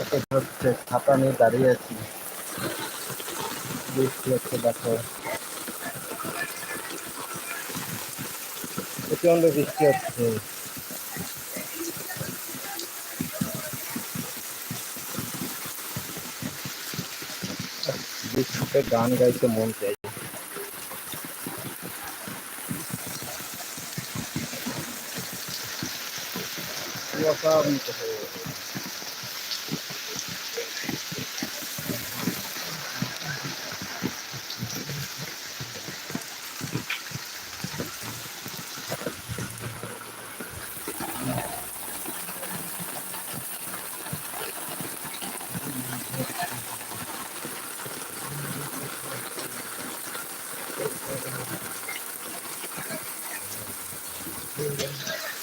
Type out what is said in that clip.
এটা হচ্ছে ছাতা নিয়ে দাঁড়িয়ে আছি। বৃষ্টি হচ্ছে, দেখো। প্রচণ্ড বৃষ্টি হচ্ছে। বৃষ্টিতে গান গাইতে মন চাই কুয়াশা নিতে হবে experience.